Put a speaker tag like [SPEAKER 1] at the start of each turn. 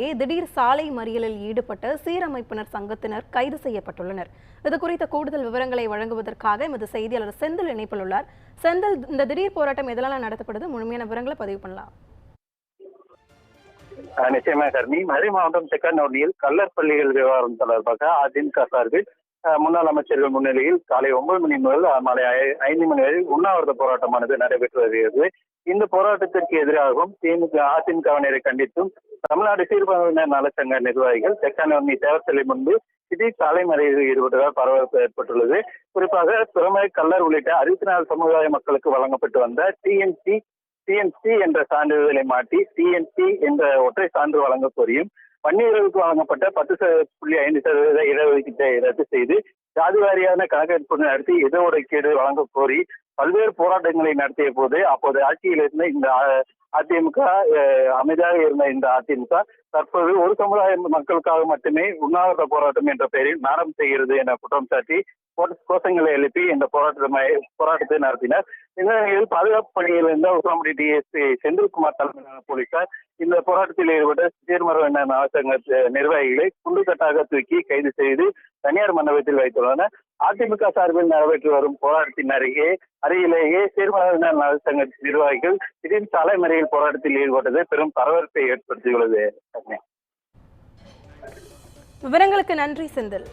[SPEAKER 1] ஏ திடீர் சாலை மறியலில் ஈடுபட்ட சீரமைப்பினர் சங்கத்தினர் கைது செய்யப்பட்டுள்ளனர். இது குறித்த கூடுதல் விவரங்களை வழங்குவதற்காக எமது செய்தியாளர் செந்தில் இணைப்பில் உள்ளார். செந்தில் இந்த திடீர் போராட்டம் எதனால நடத்தப்படுது? முழுமையான விவரங்களை பதிவு பண்ணலாம்.
[SPEAKER 2] நிச்சயமாக கர்ணி மதுரை மாவட்டம் செக்கனூரில் கல்லர் பள்ளிகள் விவகாரம் தொடர்பாக அதிமுக சார்பில் முன்னாள் அமைச்சர்கள் முன்னிலையில் காலை ஒன்பது மணி முதல் மாலை ஐந்து மணி வரை உண்ணாவிரத போராட்டமானது நடைபெற்று வருகிறது இந்த போராட்டத்திற்கு எதிராகவும் திமுக அதிமுகவினரை கண்டித்தும் தமிழ்நாடு சீர்பான்மையினர் நலச்சங்க நிர்வாகிகள் தெற்கானி தேவசலை முன்பு திடீர் சாலை மறியலில் ஈடுபட்டதால் பரபரப்பு ஏற்பட்டுள்ளது. குறிப்பாக திறமை கல்லர் உள்ளிட்ட அறுபத்தி நாலு சமுதாய மக்களுக்கு வழங்கப்பட்டு வந்த டிஎன்சி டிஎன்சி என்ற சான்றிதழை மாற்றி டிஎன்சி என்ற ஒற்றை சான்று வழங்க கோரியும் பன்னீரவுக்கு வழங்கப்பட்ட பத்து புள்ளி ஐந்து சதவீத இடஒதுக்கீட்டை ரத்து செய்து ஜாதி வாரியான கணக்கெடுப்பு நடத்தி இடஒதுக்கீடு வழங்க கோரி பல்வேறு போராட்டங்களை நடத்திய போது அப்போது ஆட்சியில் இருந்த இந்த அதிமுக அமைதியாக இருந்த இந்த அதிமுக தற்போது ஒரு சமுதாய மக்களுக்காக மட்டுமே உண்ணாவிரத போராட்டம் என்ற பெயரில் நாடம் செய்கிறது என குற்றம் சாட்டி கோஷங்களை எழுப்பி இந்த போராட்டத்தை போராட்டத்தை நடத்தினர். இந்த நிலையில் பாதுகாப்பு பணியில் இருந்த உசாமுடி டிஎஸ்பி செந்தில்குமார் தலைமையிலான போலீசார் இந்த போராட்டத்தில் ஈடுபட்ட சீர்மரவ நலச்சங்க நிர்வாகிகளை குண்டுக்கட்டாக தூக்கி கைது செய்து தனியார் மண்டபத்தில் வைத்துள்ளனர். அதிமுக சார்பில் நடைபெற்று வரும் போராட்டத்தின் அருகே அருகிலேயே சீர்மரவ நலச்சங்க நிர்வாகிகள் திடீர் தலைமறையில் போராட்டத்தில் ஈடுபட்டது பெரும் பரபரப்பை ஏற்படுத்தியுள்ளது.
[SPEAKER 1] விவரங்களுக்கு நன்றி செந்தில்.